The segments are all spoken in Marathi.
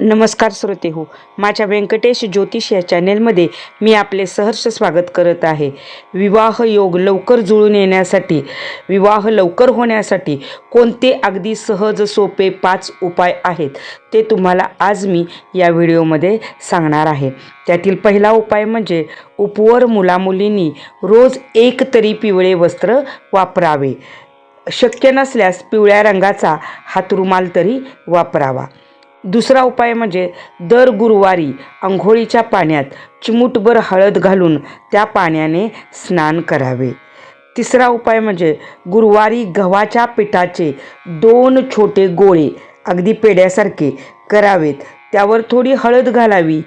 नमस्कार श्रोते हो माझ्या व्यंकटेश ज्योतिष या चॅनेलमध्ये मी आपले सहर्ष स्वागत करत आहे. विवाह योग लवकर जुळून येण्यासाठी विवाह लवकर होण्यासाठी कोणते अगदी सहज सोपे पाच उपाय आहेत ते तुम्हाला आज मी या व्हिडिओमध्ये सांगणार आहे. त्यातील पहिला उपाय म्हणजे उपवर मुलामुलींनी रोज एक तरी पिवळे वस्त्र वापरावे. शक्य नसल्यास पिवळ्या रंगाचा हातरुमाल तरी वापरावा. दुसरा उपाय म्हणजे दर गुरुवारी आंघोळीच्या पाण्यात चिमूटभर हळद घालून त्या पाण्याने स्नान करावे. तिसरा उपाय म्हणजे गुरुवारी गव्हाच्या पिठाचे दोन छोटे गोळे अगदी पेड्यासारखे करावेत. त्यावर थोडी हळद घालावी.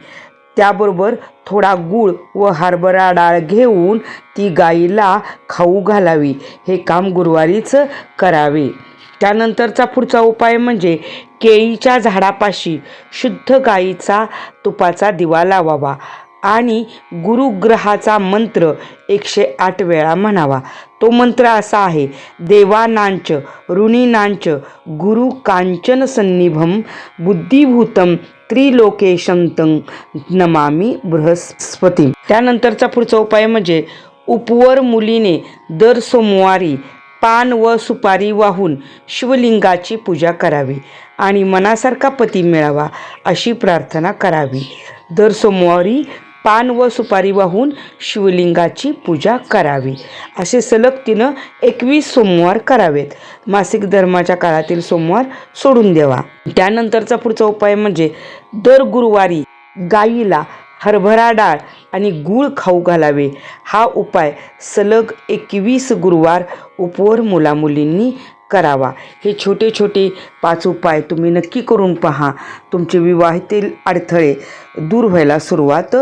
त्याबरोबर थोडा गूळ व हरभरा डाळ घेऊन ती गाईला खाऊ घालावी. हे काम गुरुवारीच करावे. त्यानंतरचा पुढचा उपाय म्हणजे केळीच्या झाडापाशी शुद्ध गाईचा तुपाचा दिवा लावावा आणि गुरुग्रहाचा मंत्र एकशे आठ वेळा म्हणावा. तो मंत्र असा आहे देवानांच ऋणीनांच गुरु कांचन सन्निभम बुद्धिभूतम त्रिलोकेशंतं नमामी बृहस्पती. त्यानंतरचा पुढचा उपाय म्हणजे उपवर मुलीने दर सोमवारी पान व सुपारी वाहून शिवलिंगाची पूजा करावी आणि मनासारखा पती मिळावा अशी प्रार्थना करावी. दर सोमवारी पान व सुपारी वाहून शिवलिंगाची पूजा करावी. असे सलग तिनं एकवीस सोमवार करावेत. मासिक धर्माच्या काळातील सोमवार सोडून द्यावा. त्यानंतरचा पुढचा उपाय म्हणजे दर गुरुवारी गाईला हरभरा डाळ आणि गूळ खाऊ घालावे. हा उपाय सलग एकवीस गुरुवार उपवर मुलामुलींनी करावा. हे छोटे छोटे पाच उपाय तुम्ही नक्की करून पहा. तुमचे विवाहातील अडथळे दूर व्हायला सुरुवात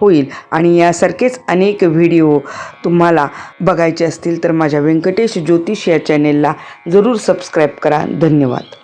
होईल. आणि यासारखेच अनेक व्हिडिओ तुम्हाला बघायचे असतील तर माझ्या व्यंकटेश ज्योतिष या चॅनेलला जरूर सबस्क्राईब करा. धन्यवाद.